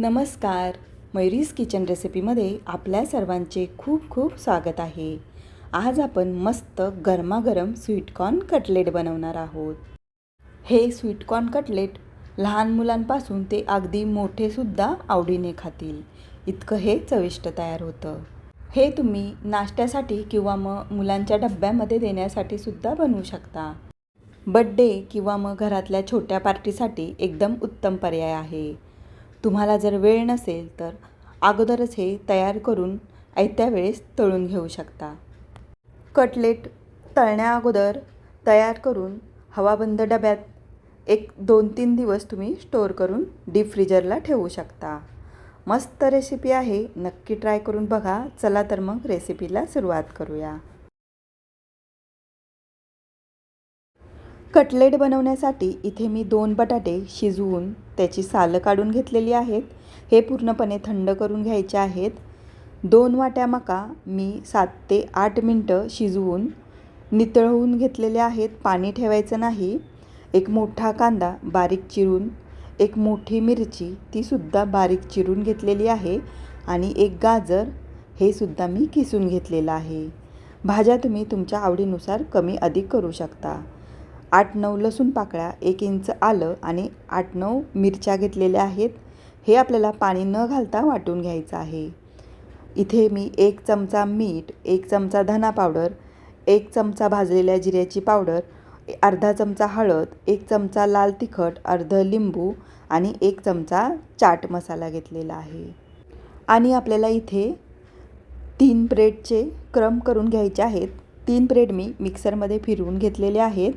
नमस्कार. मयुरीज किचन रेसिपीमध्ये आपल्या सर्वांचे खूप खूप स्वागत आहे. आज आपण मस्त गरमागरम स्वीटकॉर्न कटलेट बनवणार आहोत. हे स्वीटकॉर्न कटलेट लहान मुलांपासून ते अगदी मोठेसुद्धा आवडीने खातील. इतकं हे चविष्ट तयार होतं. हे तुम्ही नाश्त्यासाठी किंवा मग मुलांच्या डब्यामध्ये देण्यासाठी सुद्धा बनवू शकता. बड्डे किंवा मग घरातल्या छोट्या पार्टीसाठी एकदम उत्तम पर्याय आहे. तुम्हाला जर वेळ नसेल तर अगोदरच हे तयार करून आयत्या वेळेस तळून घेऊ शकता. कटलेट तळण्या अगोदर तयार करून हवाबंद डब्यात एक दोन तीन दिवस तुम्ही स्टोअर करून डीप फ्रीजरला ठेवू शकता. मस्त रेसिपी आहे. नक्की ट्राय करून बघा. चला तर मग रेसिपीला सुरुवात करूया. कटलेट बनवण्यासाठी इथे मी दोन बटाटे शिजवून त्याची सालं काढून घेतलेली आहेत. हे पूर्णपणे थंड करून घ्यायचे आहेत. दोन वाट्या मका मी सात ते आठ मिनटं शिजवून नितळवून घेतलेले आहेत. पाणी ठेवायचं नाही. एक मोठा कांदा बारीक चिरून एक मोठी मिरची तीसुद्धा बारीक चिरून घेतलेली आहे आणि एक गाजर हे सुद्धा मी किसून घेतलेलं आहे. भाज्या तुम्ही तुमच्या आवडीनुसार कमी अधिक करू शकता. आठ नऊ लसूण पाकळ्या एक इंच आलं आणि आठ नऊ मिरच्या घेतलेल्या आहेत हे आपल्याला पाणी न घालता वाटून घ्यायचं आहे. इथे मी एक चमचा मीठ एक चमचा धना पावडर एक चमचा भाजलेल्या जिऱ्याची पावडर अर्धा चमचा हळद एक चमचा लाल तिखट अर्ध लिंबू आणि एक चमचा चाट मसाला घेतलेला आहे. आणि आपल्याला इथे तीन ब्रेडचे क्रम करून घ्यायचे आहेत. तीन ब्रेड मी मिक्सरमध्ये फिरवून घेतलेले आहेत.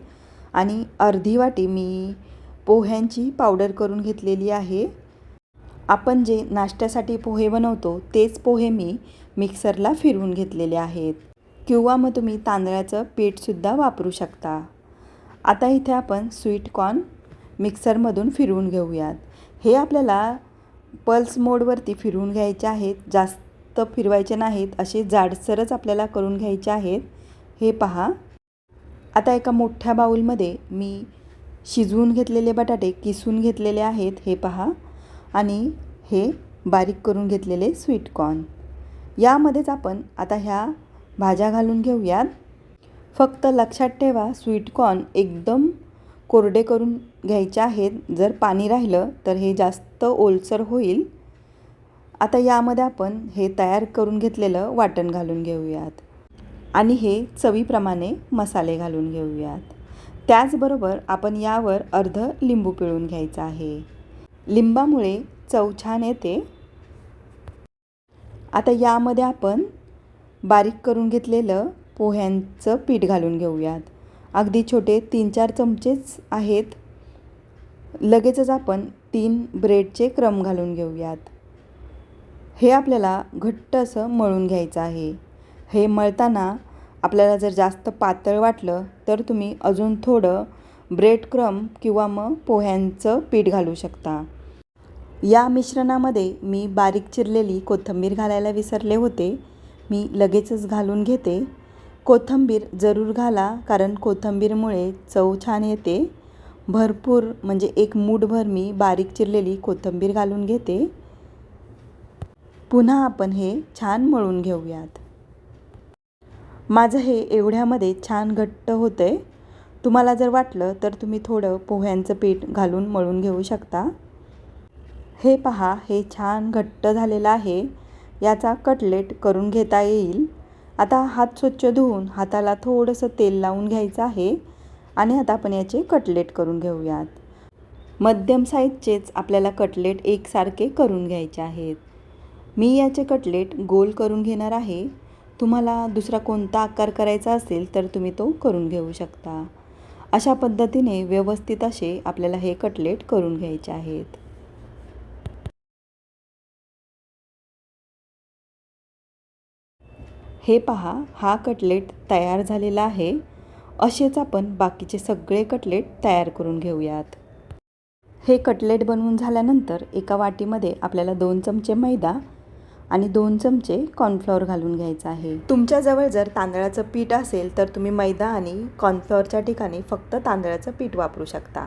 आणि अर्धी वाटी मी पोह्यांची पावडर करून घेतलेली आहे. आपण जे नाश्त्यासाठी पोहे बनवतो तेच पोहे मी मिक्सरला फिरवून घेतलेले आहेत. किंवा मग तुम्ही तांदळाचं पीठसुद्धा वापरू शकता. आता इथे आपण स्वीट कॉर्न मिक्सरमधून फिरवून घेऊयात. हे आपल्याला पल्स मोडवरती फिरवून घ्यायचे आहेत. जास्त फिरवायचे नाहीत असे जाडसरच आपल्याला करून घ्यायचे आहेत. हे पहा. आता एका मोठ्या बाऊलमध्ये मी शिजवून घेतलेले बटाटे किसून घेतलेले आहेत हे पहा. आणि हे बारीक करून घेतलेले स्वीटकॉर्न यामध्येच आपण आता ह्या भाज्या घालून घेऊयात. फक्त लक्षात ठेवा स्वीटकॉर्न एकदम कोरडे करून घ्यायचे आहेत. जर पाणी राहिलं तर हे जास्त ओलसर होईल. आता यामध्ये आपण हे तयार करून घेतलेलं वाटण घालून घेऊयात. आणि हे चवीप्रमाणे मसाले घालून घेऊयात. त्याचबरोबर आपण यावर अर्ध लिंबू पिळून घ्यायचं आहे. लिंबामुळे चव छान येते. आता यामध्ये आपण बारीक करून घेतलेलं पोह्यांचं पीठ घालून घेऊयात. अगदी छोटे तीन चार चमचेच आहेत. लगेचच आपण तीन ब्रेडचे क्रम घालून घेऊयात. हे आपल्याला घट्ट असं मळून घ्यायचं आहे. हे मळताना आपल्याला जर जास्त पातळ वाटलं तर तुम्ही अजून थोडं ब्रेड क्रम किंवा मग पोह्यांचं पीठ घालू शकता. या मिश्रणामध्ये मी बारीक चिरलेली कोथिंबीर घालायला विसरले होते. मी लगेचच घालून घेते. कोथिंबीर जरूर घाला कारण कोथिंबीरमुळे चव छान येते. भरपूर म्हणजे एक मूठभर मी बारीक चिरलेली कोथिंबीर घालून घेते. पुन्हा आपण हे छान मळून घेऊयात. माझं हे एवढ्यामध्ये छान घट्ट होतं आहे तुम्हाला जर वाटलं तर तुम्ही थोडं पोह्यांचं पीठ घालून मळून घेऊ शकता. हे पहा हे छान घट्ट झालेलं आहे. याचा कटलेट करून घेता येईल. आता हात स्वच्छ धुवून हाताला थोडंसं तेल लावून घ्यायचं आहे आणि आता आपण याचे कटलेट करून घेऊयात. मध्यम साईजचेच आपल्याला कटलेट एकसारखे करून घ्यायचे आहेत. मी याचे कटलेट गोल करून घेणार आहे. तुम्हाला दुसरा कोणता आकार करायचा असेल तर तुम्ही तो करून घेऊ शकता. अशा पद्धतीने व्यवस्थित असे आपल्याला हे कटलेट करून घ्यायचे आहेत. हे पहा हा कटलेट तयार झालेला आहे. असेच आपण बाकीचे सगळे कटलेट तयार करून घेऊयात. हे कटलेट बनवून झाल्यानंतर एका वाटीमध्ये आपल्याला दोन चमचे मैदा आणि दोन चमचे कॉर्नफ्लॉवर घालून घ्यायचं आहे. तुमच्याजवळ जर तांदळाचं पीठ असेल तर तुम्ही मैदा आणि कॉर्नफ्लॉवरच्या ठिकाणी फक्त तांदळाचं पीठ वापरू शकता.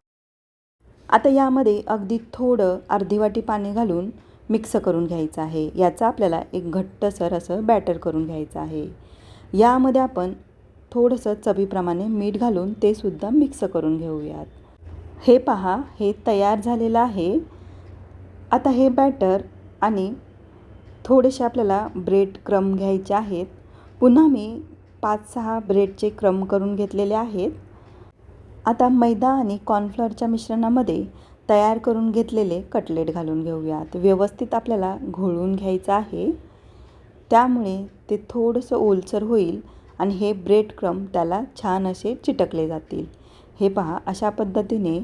आता यामध्ये अगदी थोडं अर्धी वाटी पाणी घालून मिक्स करून घ्यायचं आहे. याचा आपल्याला एक घट्टसर असं बॅटर करून घ्यायचं आहे. यामध्ये आपण थोडंसं चवीप्रमाणे मीठ घालून ते सुद्धा मिक्स करून घेऊयात. हे पहा हे तयार झालेलं आहे. आता हे बॅटर आणि थोडेसे आपल्याला ब्रेड क्रम घ्यायचे आहेत. पुन्हा मी पाच सहा ब्रेडचे क्रम करून घेतलेले आहेत. आता मैदा आणि कॉर्नफ्लॉरच्या मिश्रणामध्ये तयार करून घेतलेले कटलेट घालून घेऊयात. व्यवस्थित आपल्याला घोळून घ्यायचं आहे. त्यामुळे ते थोडंसं ओलसर होईल आणि हे ब्रेड क्रम त्याला छान असे चिटकले जातील. हे पहा अशा पद्धतीने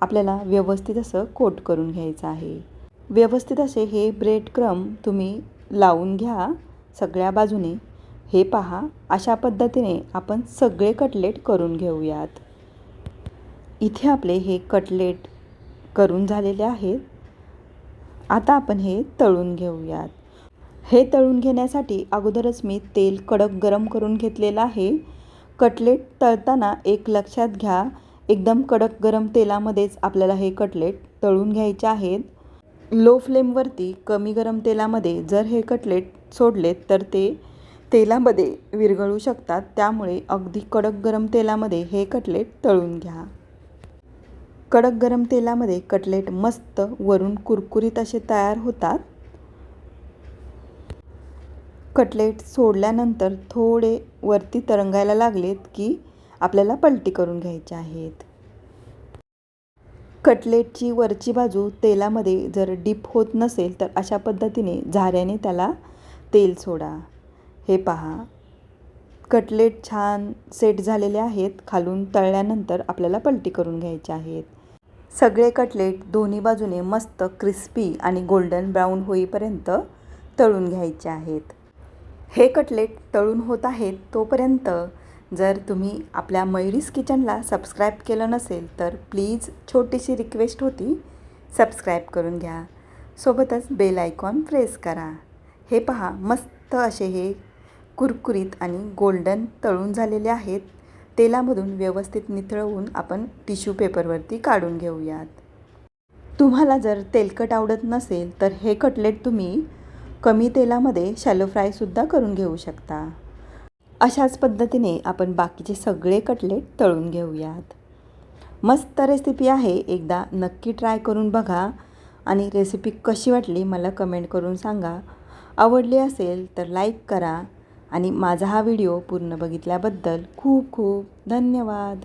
आपल्याला व्यवस्थित असं कोट करून घ्यायचं आहे. व्यवस्थित असे हे ब्रेड क्रम तुम्ही लावून घ्या सगळ्या बाजूने. हे पहा अशा पद्धतीने आपण सगळे कटलेट करून घेऊयात. इथे आपले हे कटलेट करून झालेले आहेत. आता आपण हे तळून घेऊयात. हे तळून घेण्यासाठी अगोदरच मी तेल कडक गरम करून घेतलेलं आहे. कटलेट तळताना एक लक्षात घ्या एकदम कडक गरम तेलामध्येच आपल्याला हे कटलेट तळून घ्यायचे आहेत. लो फ्लेमवरती कमी गरम तेलामध्ये जर हे कटलेट सोडलेत तर ते तेलामध्ये विरघळू शकतात. त्यामुळे अगदी कडक गरम तेलामध्ये हे कटलेट तळून घ्या. कडक गरम तेलामध्ये कटलेट मस्त वरून कुरकुरीत असे तयार होतात. कटलेट सोडल्यानंतर थोडे वरती तरंगायला लागलेत की आपल्याला पलटी करून घ्यायचे आहेत. कटलेटची वरची बाजू तेलामध्ये जर डीप होत नसेल तर अशा पद्धतीने झाऱ्याने त्याला तेल सोडा. हे पहा. कटलेट छान सेट झालेले आहेत. खालून तळल्यानंतर आपल्याला पलटी करून घ्यायचे आहेत. सगळे कटलेट दोन्ही बाजूने मस्त क्रिस्पी आणि गोल्डन ब्राऊन होईपर्यंत तळून घ्यायचे आहेत. हे कटलेट तळून होत आहेत तोपर्यंत जर तुम्ही आपल्या मयुरीस किचनला सबस्क्राईब केलं नसेल तर प्लीज छोटीशी रिक्वेस्ट होती सबस्क्राईब करून घ्या. सोबतच बेल आयकॉन प्रेस करा. हे पहा मस्त असे हे कुरकुरीत आणि गोल्डन तळून झालेले आहेत. तेलामधून व्यवस्थित निथळवून आपण टिश्यू पेपरवरती काढून घेऊयात. तुम्हाला जर तेलकट आवडत नसेल तर हे कटलेट तुम्ही कमी तेलामध्ये शॅलो फ्रायसुद्धा करून घेऊ शकता. अशाच पद्धतीने आपण बाकीचे सगळे कटलेट तळून घेऊयात. मस्त रेसिपी आहे. एकदा नक्की ट्राय करून बघा. आणि रेसिपी कशी वाटली मला कमेंट करून सांगा. आवडली असेल तर लाईक करा. आणि माझा हा व्हिडिओ पूर्ण बघितल्याबद्दल खूप खूप धन्यवाद.